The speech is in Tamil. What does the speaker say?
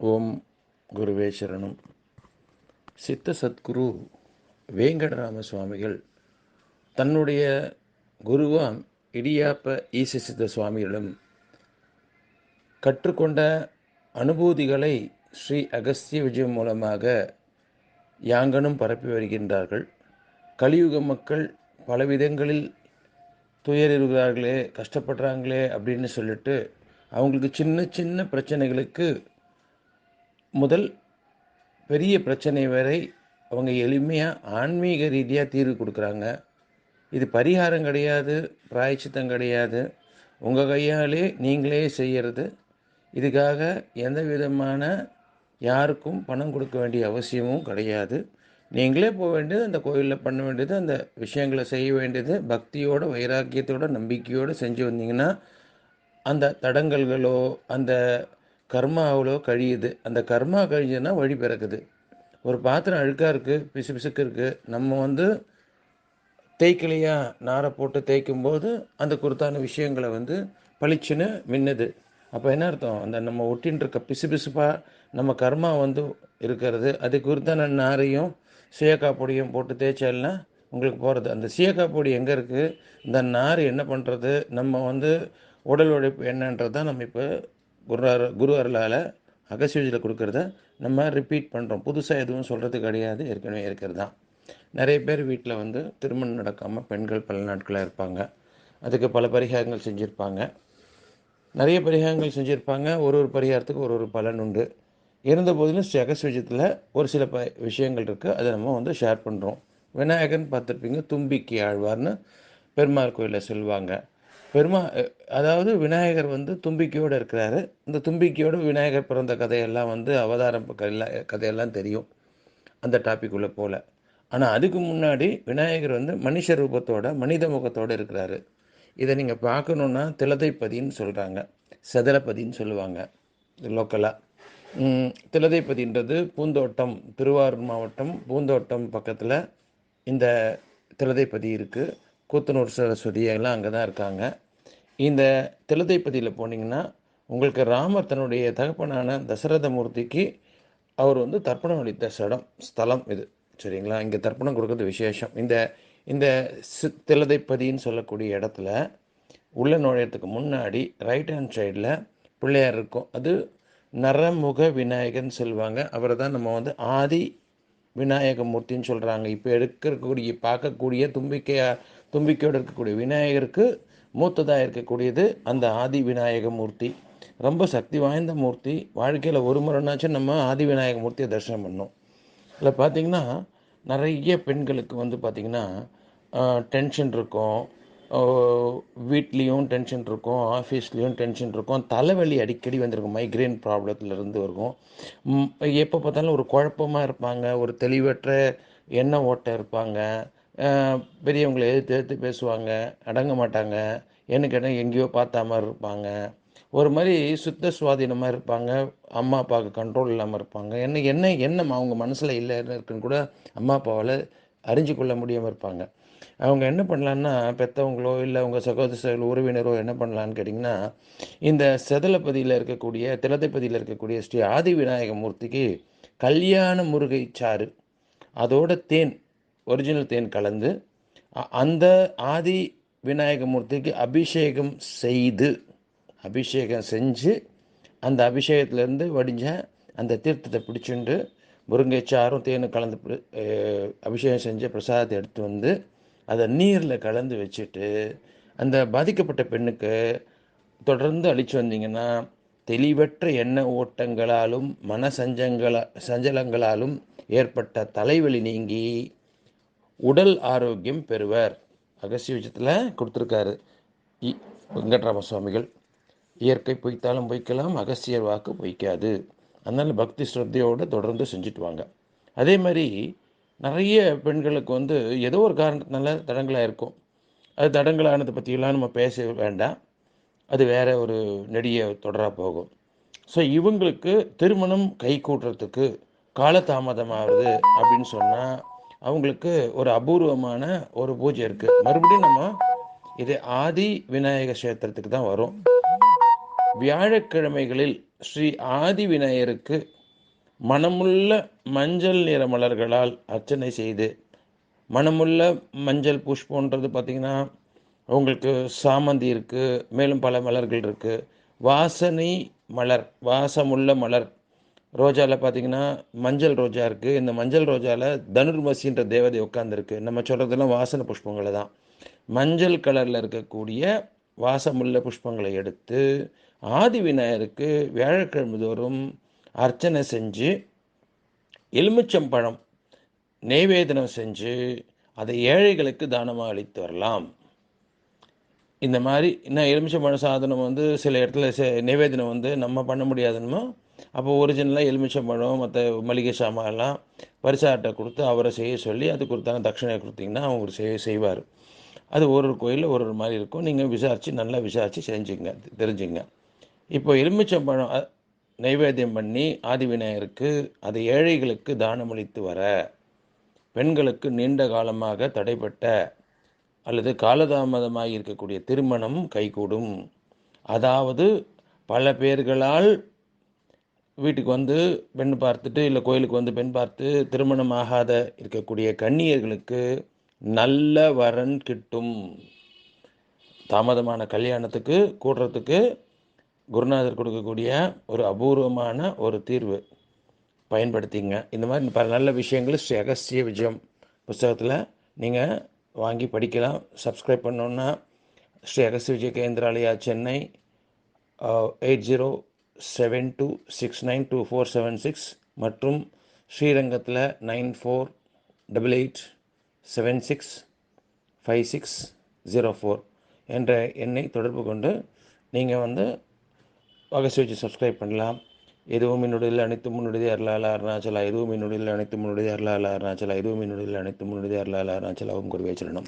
ஓம் குருவே சரணம் சித்த சத்குரு வேங்கடராம சுவாமிகள் தன்னுடைய குருவாம் இடியாப்ப ஈச சித்த சுவாமிகளிடம் கற்றுக்கொண்ட அனுபூதிகளை ஸ்ரீ அகஸ்திய விஜயம் மூலமாக யாங்கனும் பரப்பி வருகின்றார்கள். கலியுக மக்கள் பலவிதங்களில் துயரிடுகிறார்களே கஷ்டப்படுறாங்களே அப்படின்னு சொல்லிட்டு அவங்களுக்கு சின்ன சின்ன பிரச்சனைகளுக்கு முதல் பெரிய பிரச்சனை வரை அவங்க எளிமையாக ஆன்மீக ரீதியாக தீர்வு கொடுக்குறாங்க. இது பரிகாரம் கிடையாது பிராயச்சித்தம் கிடையாது. உங்கள் கையாலே நீங்களே செய்கிறது இதுக்காக எந்த விதமான யாருக்கும் பணம் கொடுக்க வேண்டிய அவசியமும் கிடையாது. நீங்களே போக வேண்டியது அந்த கோயிலில் பண்ண வேண்டியது அந்த விஷயங்களை செய்ய வேண்டியது பக்தியோட வைராக்கியத்தோட நம்பிக்கையோடு செஞ்சு வந்தீங்கன்னா அந்த தடங்கல்களோ அந்த கர்மா அவ்வளோ கழியுது? அந்த கர்மா கழிஞ்சுன்னா வழி பிறக்குது. ஒரு பாத்திரம் அழுக்காக இருக்குது பிசு பிசுக்கு இருக்குது நம்ம வந்து தேய்க்கலையா? நாரை போட்டு தேய்க்கும் போது அந்த குருத்தான விஷயங்களை வந்து பளிச்சுன்னு மின்னுது. அப்போ என்ன அர்த்தம்? அந்த நம்ம ஒட்டின்னு இருக்க பிசு பிசுப்பாக நம்ம கர்மா வந்து இருக்கிறது. அது குறுத்தான நாரையும் சீயக்கா பொடியும் போட்டு தேய்ச்சால்னா உங்களுக்கு போகிறது அந்த சீயக்காய் பொடி எங்கே இருக்குது இந்த நார் என்ன பண்ணுறது நம்ம வந்து உடல் உழைப்பு என்னன்றது தான் நம்ம இப்போ குரு குரு அருளால் அகசியூஜில் கொடுக்குறத நம்ம ரிப்பீட் பண்ணுறோம் புதுசாக எதுவும் சொல்கிறது கிடையாது. ஏற்கனவே இருக்கிறது தான். நிறைய பேர் வீட்டில் வந்து திருமணம் நடக்காமல் பெண்கள் பல நாட்களாக இருப்பாங்க. அதுக்கு பல பரிகாரங்கள் செஞ்சுருப்பாங்க. நிறைய பரிகாரங்கள் செஞ்சுருப்பாங்க. ஒரு ஒரு பரிகாரத்துக்கு ஒரு ஒரு பலன் உண்டு. இருந்த போதிலும் ஜெகஸ்விஜத்தில் ஒரு சில ப விஷயங்கள் இருக்குது அதை நம்ம வந்து ஷேர் பண்ணுறோம் விநாயகன் பார்த்துருப்பீங்க. தும்பிக்கை ஆழ்வார்னு பெருமாள் கோயிலில் சொல்லுவாங்க. பெருமா அதாவது விநாயகர் வந்து தும்பிக்கையோடு இருக்கிறாரு. இந்த தும்பிக்கையோடு விநாயகர் பிறந்த கதையெல்லாம் வந்து அவதாரம் கதையெல்லாம் தெரியும். அந்த டாபிக் உள்ள போல். ஆனால் அதுக்கு முன்னாடி விநாயகர் வந்து மனுஷ ரூபத்தோட மனித முகத்தோடு இருக்கிறாரு. இதை நீங்கள் பார்க்கணுன்னா திலதைப்பதின்னு சொல்கிறாங்க செதலப்பதின்னு சொல்லுவாங்க. லோக்கலாக திலதைப்பதின்றது பூந்தோட்டம் திருவாரூர் மாவட்டம் பூந்தோட்டம் பக்கத்தில் இந்த திலதைப்பதி இருக்குது கூத்தனூர் சரஸ்வதி எல்லாம் அங்கே தான் இருக்காங்க. இந்த திலதைப்பதியில் போனீங்கன்னா உங்களுக்கு ராமர் தன்னுடைய தகப்பனான தசரத மூர்த்திக்கு அவர் வந்து தர்ப்பணம் அளித்த சடம் ஸ்தலம் இது. சரிங்களா? இங்கே தர்ப்பணம் கொடுக்கறது விசேஷம். இந்த இந்த சி திலதைப்பதின்னு சொல்லக்கூடிய இடத்துல உள்ள நுழையத்துக்கு முன்னாடி ரைட் ஹேண்ட் சைடில் பிள்ளையார் இருக்கும். அது நரமுக விநாயகர்னு சொல்லுவாங்க. அவரை தான் நம்ம வந்து ஆதி விநாயக மூர்த்தின்னு சொல்கிறாங்க இப்போ எடுக்கக்கூடிய பார்க்கக்கூடிய தும்பிக்கையாக தும்பிக்கையோடு இருக்கக்கூடிய விநாயகருக்கு மூத்ததாக இருக்கக்கூடியது அந்த ஆதி விநாயக மூர்த்தி ரொம்ப சக்தி வாய்ந்த மூர்த்தி. வாழ்க்கையில் ஒரு முறைனாச்சும் நம்ம ஆதி விநாயக மூர்த்தியை தரிசனம் பண்ணோம் இதில் பார்த்திங்கன்னா நிறைய பெண்களுக்கு வந்து பார்த்திங்கன்னா டென்ஷன் இருக்கும். வீட்லேயும் டென்ஷன் இருக்கும். ஆஃபீஸ்லேயும் டென்ஷன் இருக்கும். தலைவலி அடிக்கடி வந்திருக்கும். மைக்ரைன் ப்ராப்ளத்துலேருந்து இருக்கும் எப்போ பார்த்தாலும் ஒரு குழப்பமாக இருப்பாங்க. ஒரு தெளிவற்ற எண்ண ஓட்டம் இருப்பாங்க. பெரியவங்களை எதிர்த்து எதிர்த்து பேசுவாங்க அடங்க மாட்டாங்க என்ன கேட்டால் எங்கேயோ பார்த்தா மாதிரி இருப்பாங்க. ஒரு மாதிரி சுத்த சுவாதீனமாக இருப்பாங்க. அம்மா அப்பாவுக்கு கண்ட்ரோல் இல்லாமல் இருப்பாங்க. என்ன என்ன என்ன அவங்க மனசில் இல்லைன்னு இருக்குன்னு கூட அம்மா அப்பாவால் அறிஞ்சு கொள்ள முடியாமல் இருப்பாங்க. அவங்க என்ன பண்ணலான்னா பெற்றவங்களோ இல்லை அவங்க சகோதர உறவினரோ என்ன பண்ணலான்னு கேட்டிங்கன்னா இந்த செதலப்பதியில் இருக்கக்கூடிய திலதைப்பதியில் இருக்கக்கூடிய ஸ்ரீ ஆதி விநாயக மூர்த்திக்கு கல்யாண முருகை சாறு அதோட தேன் ஒரிஜினல் தேன் கலந்து அந்த ஆதி விநாயக மூர்த்திக்கு அபிஷேகம் செய்து அபிஷேகம் செஞ்சு அந்த அபிஷேகத்திலேருந்து வடிஞ்ச அந்த தீர்த்தத்தை பிடிச்சிண்டு முருங்கை சாரும் தேனும் கலந்து அபிஷேகம் செஞ்ச பிரசாதத்தை எடுத்து வந்து அதை நீரில் கலந்து வச்சுட்டு அந்த பாதிக்கப்பட்ட பெண்ணுக்கு தொடர்ந்து அழிச்சு வந்தீங்கன்னா தெளிவற்ற எண்ண ஓட்டங்களாலும் மன சஞ்சங்கள சஞ்சலங்களாலும் ஏற்பட்ட தலைவலி நீங்கி உடல் ஆரோக்கியம் பெறுவர். அகசிய விஷயத்தில் கொடுத்துருக்காரு. வெங்கட்ராம சுவாமிகள். இயற்கை பொய்த்தாலும் பொய்க்கலாம் அகசியர் வாக்கு பொய்க்காது. அதனால் பக்தி ஸ்ரத்தையோடு தொடர்ந்து செஞ்சுட்டு வாங்க. அதே மாதிரி நிறைய பெண்களுக்கு வந்து ஏதோ ஒரு காரணத்தினால தடங்களாக இருக்கும். அது தடங்களானதை பற்றியெல்லாம் நம்ம பேச வேண்டாம். அது வேற ஒரு நெடிய தொடராக போகும். ஸோ இவங்களுக்கு திருமணம் கை கூட்டுறதுக்கு காலதாமதமாகுது அப்படின்னு சொன்னால் அவங்களுக்கு ஒரு அபூர்வமான ஒரு பூஜை இருக்குது மறுபடியும் நம்ம இது ஆதி விநாயக கஷேத்திரத்துக்கு தான் வரும். வியாழக்கிழமைகளில் ஸ்ரீ ஆதி விநாயகருக்கு மனமுள்ள மஞ்சள் நிற மலர்களால் அர்ச்சனை செய்து மனமுள்ள மஞ்சள் புஷ்பன்றது பார்த்திங்கன்னா உங்களுக்கு சாமந்தி இருக்குது மேலும் பல மலர்கள் இருக்குது வாசனை மலர் வாசமுள்ள மலர் ரோஜாவில் பார்த்தீங்கன்னா மஞ்சள் ரோஜா இருக்குது இந்த மஞ்சள் ரோஜாவில் தனுர்மசின்ற தேவதை உட்காந்துருக்கு நம்ம சொல்கிறதெல்லாம் வாசனை புஷ்பங்களை தான். மஞ்சள் கலரில் இருக்கக்கூடிய வாசமுள்ள புஷ்பங்களை எடுத்து ஆதி விநாயகருக்கு வியாழக்கிழமை தோறும் அர்ச்சனை செஞ்சு எலுமிச்சம்பழம் நெய்வேதனம் செஞ்சு அதை ஏழைகளுக்கு தானமாக அளித்து வரலாம். இந்த மாதிரி இன்னும் எலுமிச்சம்பழம் சாதனம் வந்து சில இடத்துல செ நிவேதனம் வந்து நம்ம பண்ண முடியாதுன்னு அப்போ ஒரிஜினலாக எலுமிச்சம்பழம் மற்ற மளிகை சாமான்லாம் பரிசாட்டை கொடுத்து அவரை செய்ய சொல்லி அது கொடுத்தாங்க தட்சிணையை கொடுத்தீங்கன்னா அவங்க செய்ய செய்வார். அது ஒரு ஒரு கோயிலில் ஒரு ஒரு மாதிரி இருக்கும். நீங்கள் விசாரித்து நல்லா விசாரித்து செஞ்சுங்க தெரிஞ்சுங்க. இப்போ எலுமிச்சம்பழம் நைவேத்தியம் பண்ணி ஆதி விநாயகருக்கு அதை ஏழைகளுக்கு தானமளித்து வர பெண்களுக்கு நீண்ட காலமாக தடைப்பட்ட அல்லது காலதாமதமாக இருக்கக்கூடிய திருமணம் கைகூடும். அதாவது பல பேர்களால் வீட்டுக்கு வந்து பெண் பார்த்துட்டு இல்லை கோயிலுக்கு வந்து பெண் பார்த்து திருமணம் ஆகாத இருக்கக்கூடிய கன்னியர்களுக்கு நல்ல வரன் கிட்டும். தாமதமான கல்யாணத்துக்கு கூடுறதுக்கு குருநாதர் கொடுக்கக்கூடிய ஒரு அபூர்வமான ஒரு தீர்வு. பயன்படுத்திங்க. இந்த மாதிரி பல நல்ல விஷயங்கள் ஸ்ரீ அகஸ்திய விஜயம் புஸ்தகத்தில் நீங்கள் வாங்கி படிக்கலாம். சப்ஸ்கிரைப் பண்ணோன்னா Sri Agasthiya Vijaya Kendralaya Chennai eight zero seven two six nine two four seven six மற்றும் ஸ்ரீரங்கத்தில் nine four double eight seven six five six zero four என்ற எண்ணை தொடர்பு கொண்டு நீங்கள் வந்து வகை வச்சு சப்ஸ்கிரைப் பண்ணலாம். எதுவும் என்னுடைய அனைத்து முன்னுடைய அருளால அருணாச்சலா எதுவும் என்னுடைய அனைத்து முன்னுடைய அருளால அருணாச்சலா எதுவும் என்னுடைய அனைத்து முன்னுடைய அருளால அருணாச்சலாவும் உங்க சொல்லணும்